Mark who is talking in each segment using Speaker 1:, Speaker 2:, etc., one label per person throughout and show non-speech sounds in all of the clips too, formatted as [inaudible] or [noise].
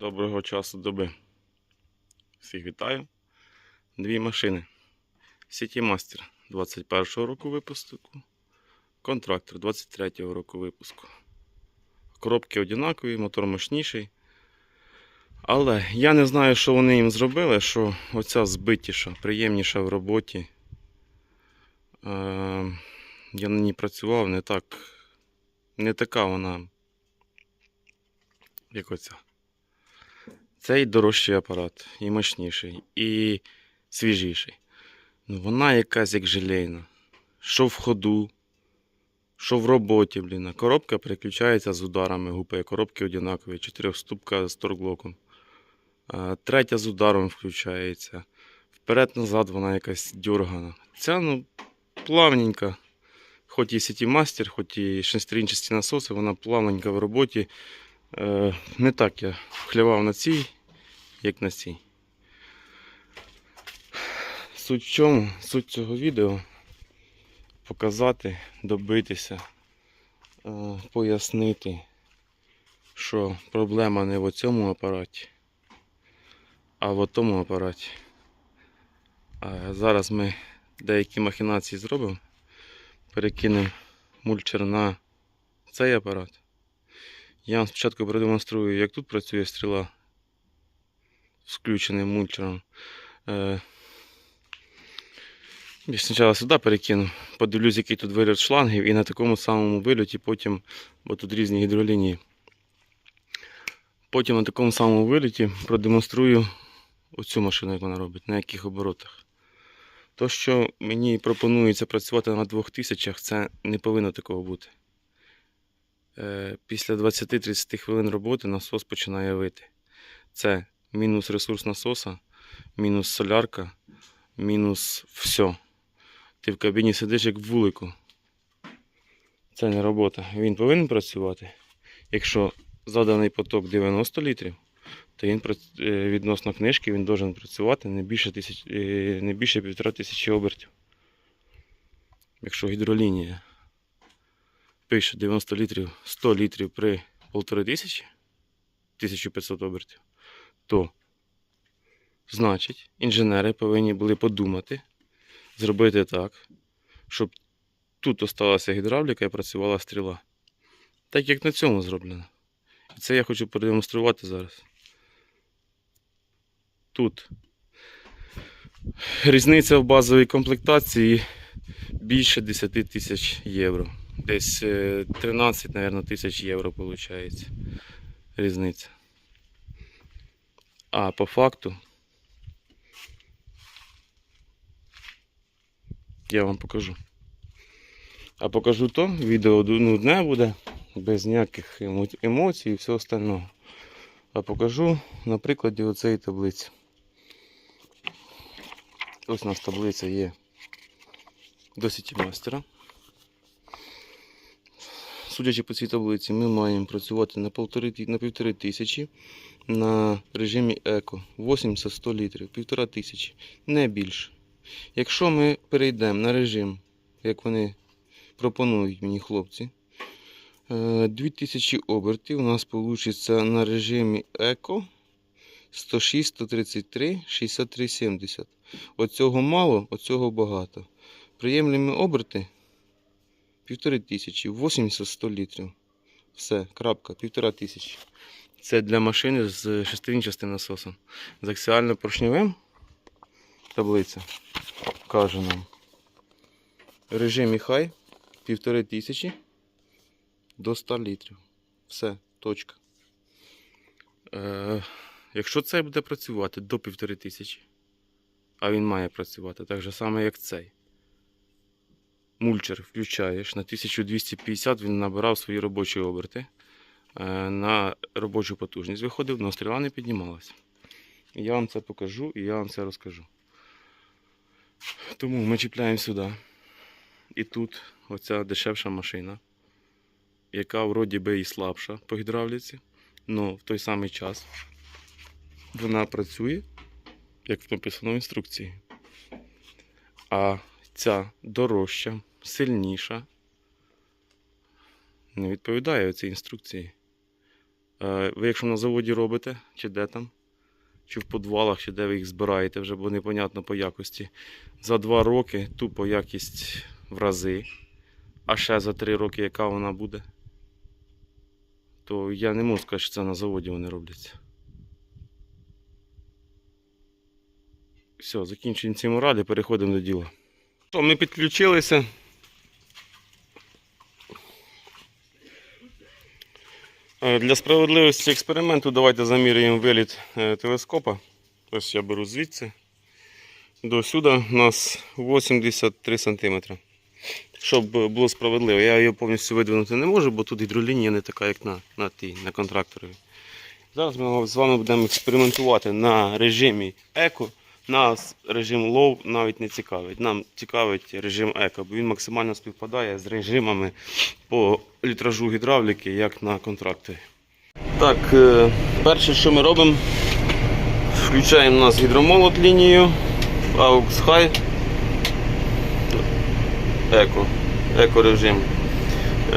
Speaker 1: Доброго часу доби. Всіх вітаю. Дві машини. City Master 21 року випуску. Контрактор 23 року випуску. Коробки однакові, мотор мощніший. Але я не знаю, що вони їм зробили, що оця збитіша, приємніша в роботі. Е, я на ній працював не так. Не така вона, як оця. Цей дорожчий апарат, і мощніший, і свіжіший. Ну, вона якась як желейна. Що в ходу, що в роботі, блін. Коробка переключається з ударами, гупає. Коробки однакові, чотирьохступка з торглоком. Третя з ударом включається. Вперед-назад вона якась дьоргана. Ця, ну, плавненька. Хоч і City Master, хоч і шестерінчасті насоси, вона плавненька в роботі. Е, не так я хлявав на цій, як на цій. Суть в чому? Суть цього відео показати, добитися, е, пояснити, що проблема не в цьому апараті, а в тому апараті. А зараз ми деякі махінації зробимо, перекинемо мульчер на цей апарат. Я вам спочатку продемонструю, як тут працює стріла з включеним мульчером. Е, я спочатку сюди перекину, подивлюсь, який тут виліт шлангів, і на такому самому вильоті потім, бо тут різні гідролінії. Потім на такому самому виліті продемонструю оцю машину, як вона робить, на яких оборотах. То, що мені пропонується працювати на 2000, це не повинно такого бути. Е, Після 20-30 хвилин роботи насос починає вити. Це мінус ресурс насоса, мінус солярка, мінус все. Ти в кабіні сидиш як в вулику. Це не робота. Він повинен працювати. Якщо заданий поток 90 літрів, то він е, відносно книжки він должен працювати не більше, тисяч, е, не більше півтора тисячі обертів. Якщо гідролінія пише 90 літрів, 100 літрів при 1500, 1500 обертів, то значить інженери повинні були подумати, зробити так, щоб тут осталася гідравліка і працювала стріла. Так як на цьому зроблено. І це я хочу продемонструвати зараз. Тут різниця в базовій комплектації більше 10 тисяч євро. Десь е, 13, мабуть, тисяч євро виходить. Різниця. А по факту я вам покажу. А покажу то, відео нудне буде, без ніяких емоцій і все остального. А покажу на прикладі оцеї таблиці. Ось у нас таблиця є до сіті мастера. Судячи по цій таблиці, ми маємо працювати на півтори, на півтори тисячі на режимі еко 80-100 літрів, півтора тисячі, не більше. Якщо ми перейдемо на режим, як вони пропонують мені хлопці, е, 2000 обертів у нас вийде на режимі еко 106, 133, 63, 70. Оцього мало, оцього багато. Приємлемі оберти півтори тисячі, 80-100 літрів. Все, крапка, півтора тисячі. Це для машини з шестирінчастим насосом. З аксіально поршневим таблиця каже нам. В режимі хай півтори тисячі до 100 літрів. Все, точка. Е, якщо цей буде працювати до півтори тисячі, а він має працювати так же само, як цей. Мульчер включаєш на 1250 він набирав свої робочі оберти. Е, На робочу потужність виходив, але стріла не піднімалася. Я вам це покажу і я вам це розкажу. Тому ми чіпляємо сюди. І тут оця дешевша машина, яка вроді би і слабша по гідравліці, але в той самий час вона працює, як написано в інструкції. А ця дорожча, сильніша, не відповідає цій інструкції. Е, Ви якщо на заводі робите, чи де там, чи в підвалах, чи де ви їх збираєте, вже бо непонятно по якості. За 2 роки тупо якість в рази, а ще за 3 роки яка вона буде, то я не можу сказати, що це на заводі вони робляться. Все, закінчуємо ці моралі, переходимо до діла. Що, ми підключилися. Для справедливості експерименту давайте заміряємо виліт е, телескопа. Ось я беру звідси. До сюди у нас 83 см. Щоб е, було справедливо. Я його повністю видвинути не можу, бо тут гідролінія не така, як на, на, на контракторові. Зараз ми з вами будемо експериментувати на режимі еко. Нас режим low навіть не цікавить. Нам цікавить режим еко, бо він максимально співпадає з режимами по літражу гідравліки, як на контракторі. Так, е, перше, що ми робимо, включаємо у нас гідромолот лінію, AUX High, еко, еко режим.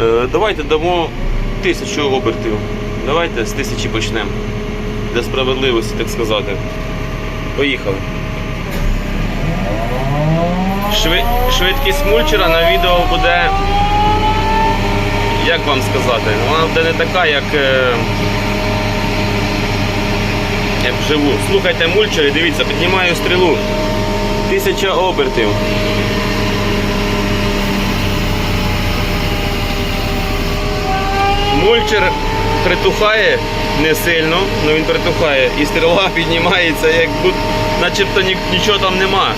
Speaker 1: Е, Давайте дамо тисячу обертів. Давайте з тисячі почнемо. Для справедливості, так сказати. Поїхали. Шви- Швидкість мульчера на відео буде. Як вам сказати? Вона буде не така, як. е, Як вживу. Слухайте мульчер і дивіться, піднімаю стрілу. Тисяча обертів. Мульчер притухає не сильно, але він притухає. І стріла [laughs] піднімається, як будь, начебто нічого там нема.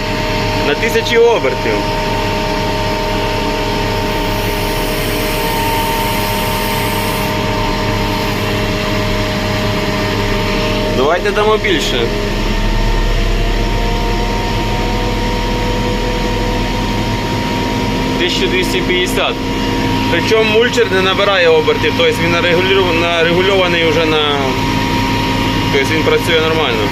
Speaker 1: На тисячі обертів. Давайте дамо більше. Тисячу. Причому мульчер не набирає обертів, тобто він нарегульований вже на. Тобто він працює нормально.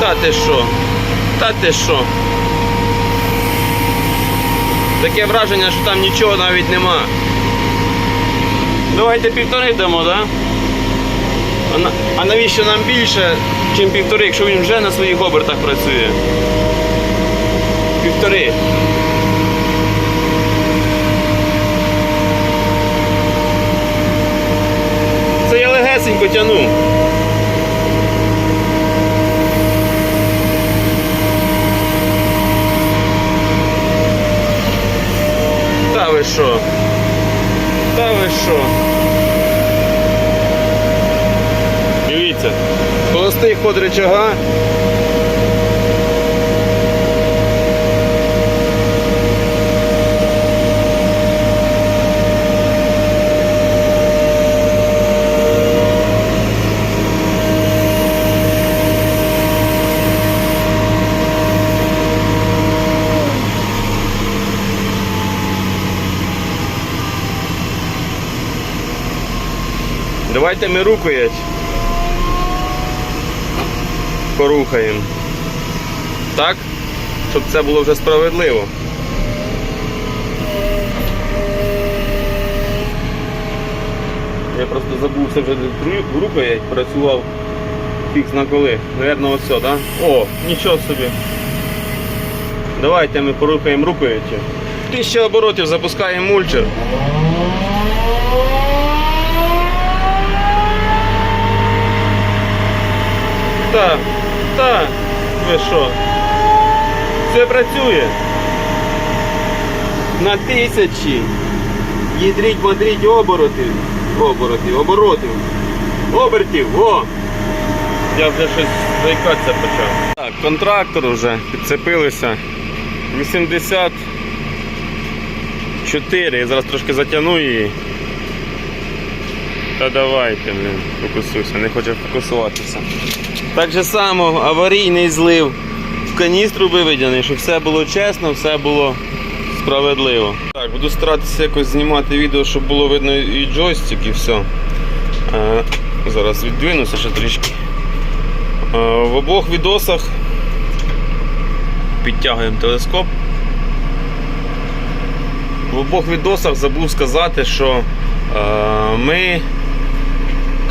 Speaker 1: Та ти що? Та ти що? Таке враження, що там нічого навіть нема. Давайте півтори дамо, так? Да? А, на- а навіщо нам більше, ніж півтори, якщо він вже на своїх обертах працює? Півтори. Це я легесенько тяну. Ви що? Та ви що? Дивіться, холостий ход рычага. Давайте ми рукоять порухаємо. Так? Щоб це було вже справедливо. Я просто забувся вже ру- рукоять, працював фікс на коли. Наверно, ось так? О, нічого собі. Давайте ми порухаємо рукояттю. Тисяча оборотів запускаємо мульчер. Так, так, ви що? Все працює. На тисячі. Їдріть, бодріть оборотів. Оборотів, оборотів. Обертів, о! Я вже щось заїкатися почав. Так, контрактор вже підцепилися. 84. Я зараз трошки затягну її. Та давайте, блін, фокусуйся, не хоче фокусуватися. Так же само аварійний злив в каністру виведений, щоб все було чесно, все було справедливо. Так, буду старатися якось знімати відео, щоб було видно і джойстик, і все. Е, зараз віддвинуся ще трішки. Е, в обох відосах підтягуємо телескоп. В обох відосах забув сказати, що е, ми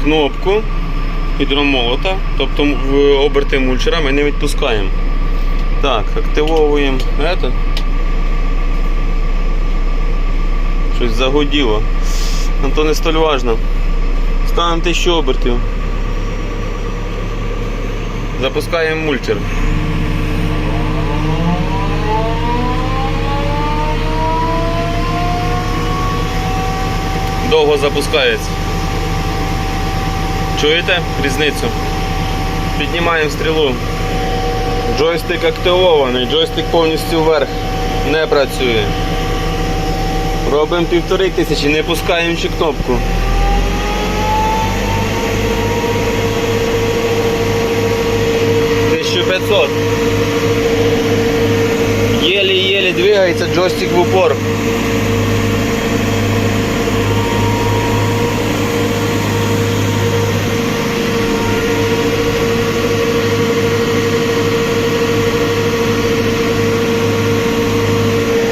Speaker 1: кнопку гідромолота, тобто в оберти мульчера ми не відпускаємо. Так, активовуємо это. Щось загуділо. Ну то не столь важно. Ставимо 1000 обертів. Запускаємо мульчер. Довго запускається. Чуєте різницю? Піднімаємо стрілу. Джойстик активований, джойстик повністю вверх. Не працює. Робимо півтори тисячі, не пускаємо ще кнопку. Тисячу п'ятсот. Єлі-єлі двигається джойстик в упор.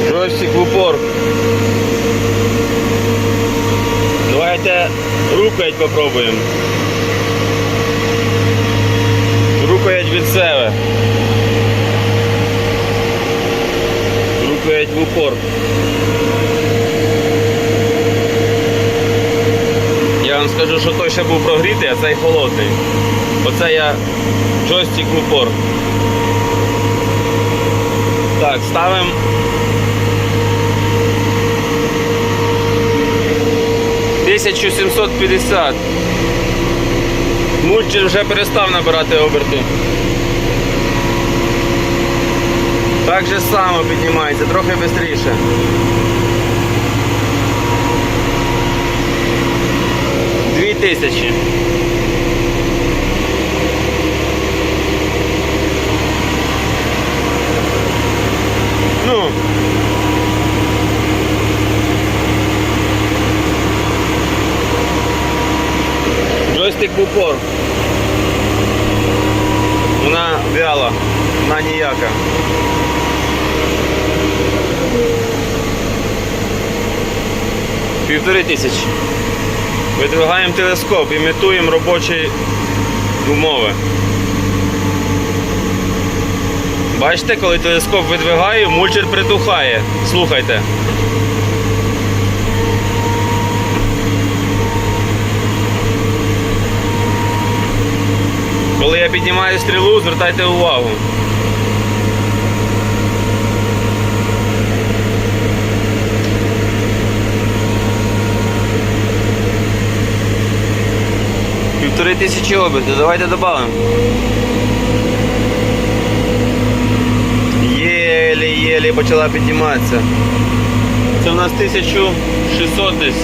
Speaker 1: Джойстик в упор. Давайте рукоять попробуємо. Рукоять від себе. Рукоять в упор. Я вам скажу, що той ще був прогрітий, а цей холодний. Оце я джойстик в упор. Так, ставимо. Тисячу сімсот п'ятдесят. Мульчер вже перестав набирати оберти. Так же само піднімається, трохи швидше. Тисячі. Ну. Джойстик в упор. Вона вяла, вона ніяка. Півтори тисячі. Видвигаємо телескоп, імітуємо робочі умови. Бачите, коли телескоп видвигаю, мульчер притухає. Слухайте. Коли я піднімаю стрілу, звертайте увагу. Півтори тисячі обертів, давайте додамо. Єлі-єлі почала підніматися. Це у нас 1600 десь.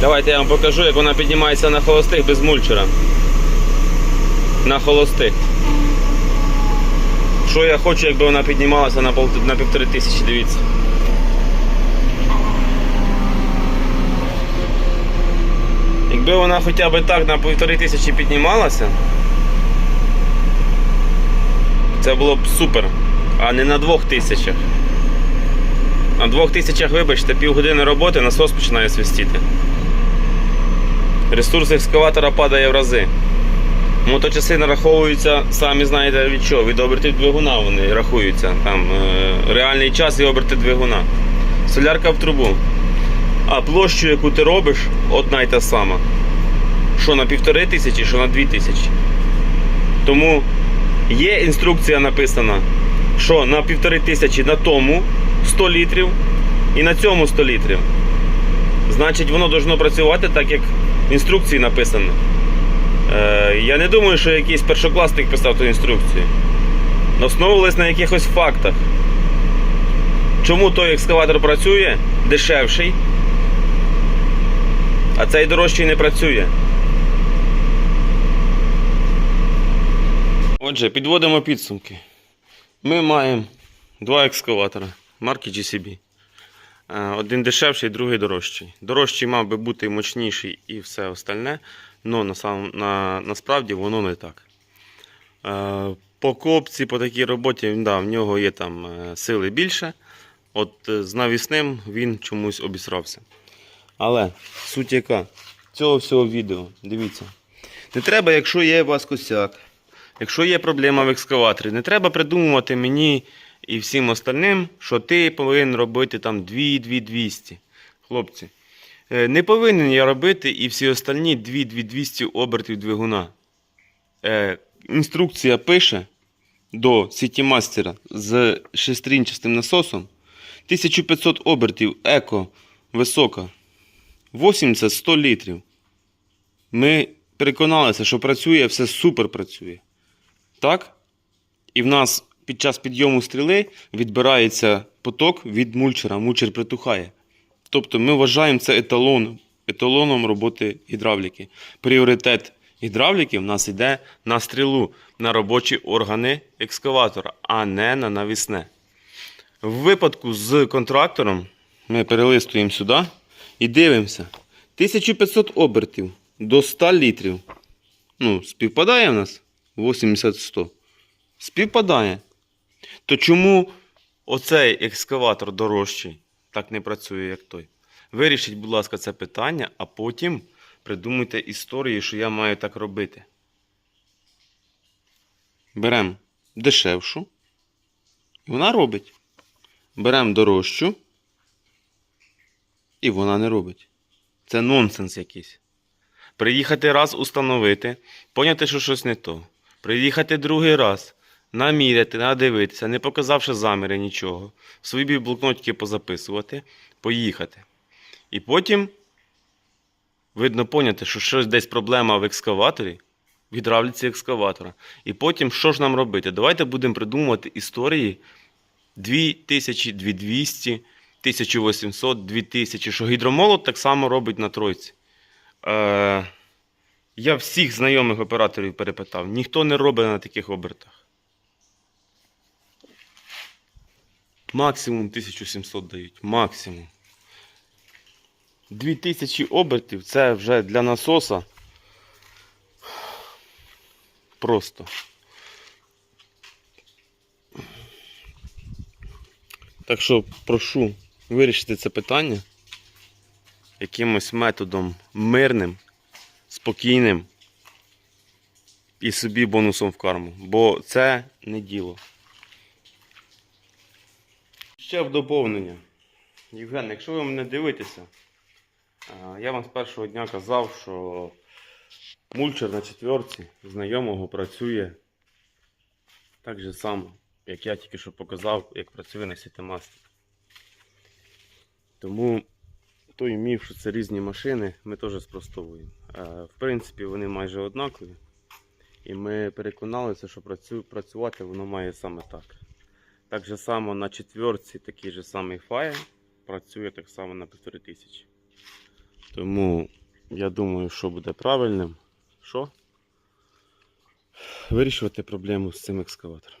Speaker 1: Давайте я вам покажу, як вона піднімається на холостих без мульчера. На холостих. Що я хочу, якби вона піднімалася на, півтори тисячі, дивіться. Якби вона хоча б так на півтори тисячі піднімалася, це було б супер, а не на двох тисячах. На двох тисячах, вибачте, півгодини роботи насос починає свистіти. Ресурс екскаватора падає в рази. Моточаси нараховуються, самі знаєте від чого, від обертів двигуна вони рахуються. Там е, реальний час і оберти двигуна. Солярка в трубу. А площу, яку ти робиш, одна й та сама. Що на півтори тисячі, що на дві тисячі. Тому є інструкція написана, що на півтори тисячі на тому 100 літрів і на цьому 100 літрів. Значить, воно должно працювати так, як в інструкції написано. Е, я не думаю, що якийсь першокласник писав ту інструкцію. Основувались на якихось фактах. Чому той екскаватор працює дешевший, а цей дорожчий не працює. Отже, підводимо підсумки. Ми маємо два екскаватора марки GCB. Е, Один дешевший, другий дорожчий. Дорожчий мав би бути мощніший і все остальне. Но на сам, на, насправді воно не так. Е, по копці, по такій роботі, да, в нього є там е, сили більше. От е, з навісним він чомусь обісрався. Але суть яка? Цього всього відео, дивіться. Не треба, якщо є у вас косяк, якщо є проблема в екскаваторі, не треба придумувати мені і всім остальним, що ти повинен робити там 2-2-200. Хлопці, не повинен я робити і всі остальні 2-2-200 обертів двигуна. Е, Інструкція пише до сітімастера з шестрінчастим насосом 1500 обертів еко висока 80-100 літрів. Ми переконалися, що працює, все супер працює. Так? І в нас під час підйому стріли відбирається поток від мульчера, мульчер притухає. Тобто ми вважаємо це еталоном, еталоном роботи гідравліки. Пріоритет гідравліки в нас йде на стрілу, на робочі органи екскаватора, а не на навісне. В випадку з контрактором ми перелистуємо сюди і дивимося. 1500 обертів до 100 літрів. Ну, співпадає в нас 80-100. Співпадає. То чому оцей екскаватор дорожчий так не працює, як той? Вирішіть, будь ласка, це питання, а потім придумайте історії, що я маю так робити. Беремо дешевшу. І вона робить. Беремо дорожчу. І вона не робить. Це нонсенс якийсь. Приїхати раз установити, поняти, що щось не то. Приїхати другий раз, наміряти, надивитися, не показавши заміри нічого, в свої блокнотики позаписувати, поїхати. І потім, видно, поняти, що щось десь проблема в екскаваторі, в гідравліці екскаватора. І потім, що ж нам робити? Давайте будемо придумувати історії 2000, 2200, 1800, 2000, що гідромолот так само робить на тройці. Е, я всіх знайомих операторів перепитав, ніхто не робить на таких обертах. Максимум 1700 дають. Максимум. 2000 обертів це вже для насоса. Просто. Так що прошу вирішити це питання якимось методом мирним, спокійним і собі бонусом в карму. Бо це не діло. Ще в доповнення. Євген, якщо ви мене дивитеся, я вам з першого дня казав, що мульчер на четверці знайомого працює так же само, як я тільки що показав, як працює на сітемастері. Тому той міф, що це різні машини, ми теж спростовуємо. В принципі, вони майже однакові. І ми переконалися, що працювати воно має саме так. Так же само на четверці такий же самий файл працює так само на 1500. Тому я думаю, що буде правильним. Що? Вирішувати проблему з цим екскаватором.